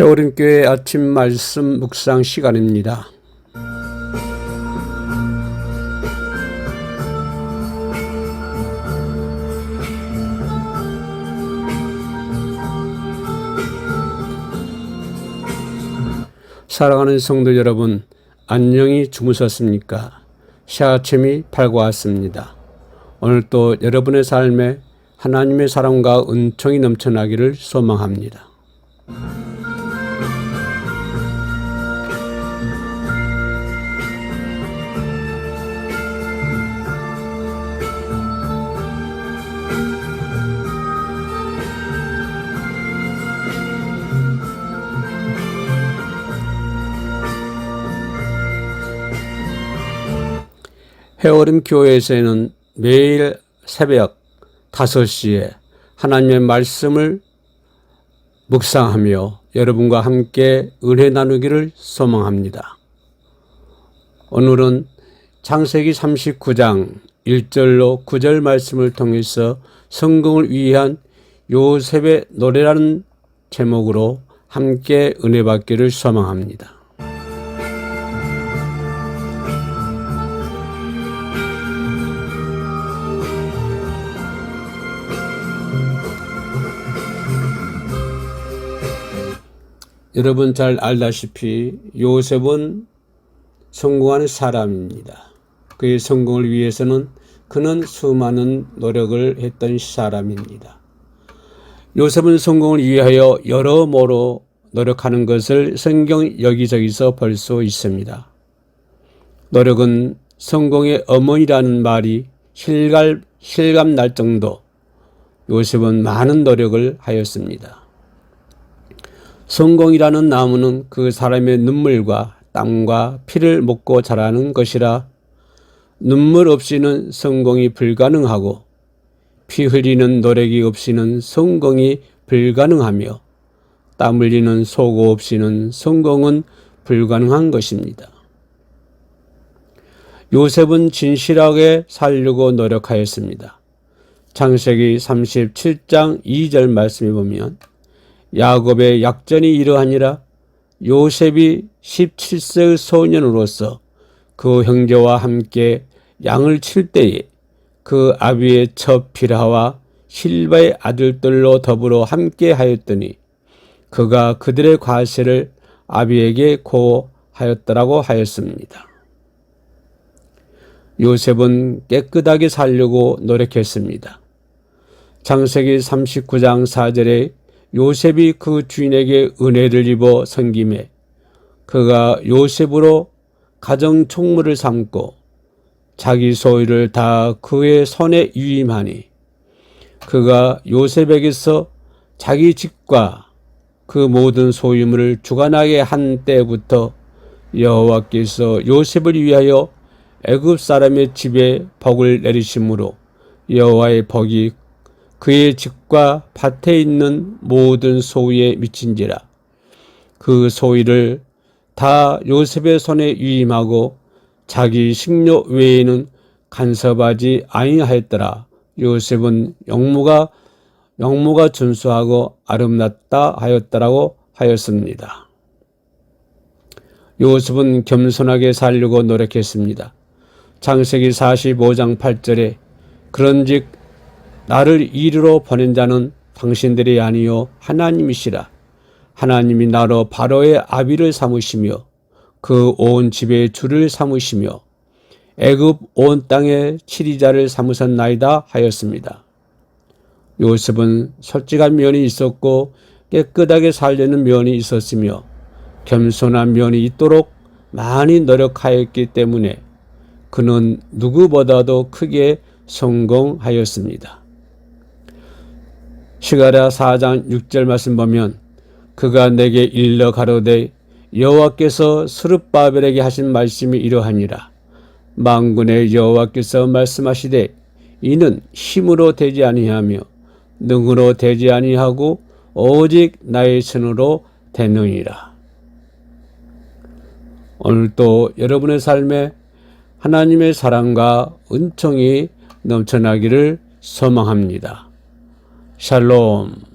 해오림교회 아침 말씀 묵상 시간입니다. 사랑하는 성도 여러분, 안녕히 주무셨습니까? 샤아침이 밝아왔습니다. 오늘 또 여러분의 삶에 하나님의 사랑과 은총이 넘쳐나기를 소망합니다. 해오림 교회에서는 매일 새벽 5시에 하나님의 말씀을 묵상하며 여러분과 함께 은혜 나누기를 소망합니다. 오늘은 창세기 39장 1절로 9절 말씀을 통해서 성공을 위한 요셉의 노래라는 제목으로 함께 은혜 받기를 소망합니다. 여러분 잘 알다시피 요셉은 성공하는 사람입니다. 그의 성공을 위해서는 그는 수많은 노력을 했던 사람입니다. 요셉은 성공을 위하여 여러모로 노력하는 것을 성경 여기저기서 볼 수 있습니다. 노력은 성공의 어머니라는 말이 실감, 실감 날 정도 요셉은 많은 노력을 하였습니다. 성공이라는 나무는 그 사람의 눈물과 땀과 피를 먹고 자라는 것이라 눈물 없이는 성공이 불가능하고 피 흘리는 노력이 없이는 성공이 불가능하며 땀 흘리는 소고 없이는 성공은 불가능한 것입니다. 요셉은 진실하게 살려고 노력하였습니다. 창세기 37장 2절 말씀에 보면 야곱의 약전이 이러하니라 요셉이 17세의 소년으로서 그 형제와 함께 양을 칠 때에 그 아비의 첫 비라와 실바의 아들들로 더불어 함께 하였더니 그가 그들의 과세를 아비에게 고하였더라고 하였습니다. 요셉은 깨끗하게 살려고 노력했습니다. 창세기 39장 4절에 요셉이 그 주인에게 은혜를 입어 섬김에 그가 요셉으로 가정 총무를 삼고 자기 소유를 다 그의 손에 유임하니 그가 요셉에게서 자기 집과 그 모든 소유물을 주관하게 한 때부터 여호와께서 요셉을 위하여 애굽 사람의 집에 복을 내리심으로 여호와의 복이 그의 집과 밭에 있는 모든 소유에 미친지라 그 소유를 다 요셉의 손에 위임하고 자기 식료 외에는 간섭하지 아니하였더라. 요셉은 영무가 영무가 준수하고 아름답다 하였더라고 하였습니다. 요셉은 겸손하게 살려고 노력했습니다. 창세기 45장 8절에 그런즉 나를 이르러 보낸 자는 당신들이 아니요 하나님이시라. 하나님이 나로 바로의 아비를 삼으시며 그 온 집의 주를 삼으시며 애굽 온 땅의 치리자를 삼으셨나이다 하였습니다. 요셉은 솔직한 면이 있었고 깨끗하게 살려는 면이 있었으며 겸손한 면이 있도록 많이 노력하였기 때문에 그는 누구보다도 크게 성공하였습니다. 시가랴 4장 6절 말씀 보면 그가 내게 일러 가로되 여호와께서 스룹바벨에게 하신 말씀이 이러하니라 만군의 여호와께서 말씀하시되 이는 힘으로 되지 아니하며 능으로 되지 아니하고 오직 나의 손으로 되느니라. 오늘도 여러분의 삶에 하나님의 사랑과 은총이 넘쳐나기를 소망합니다. Shalom.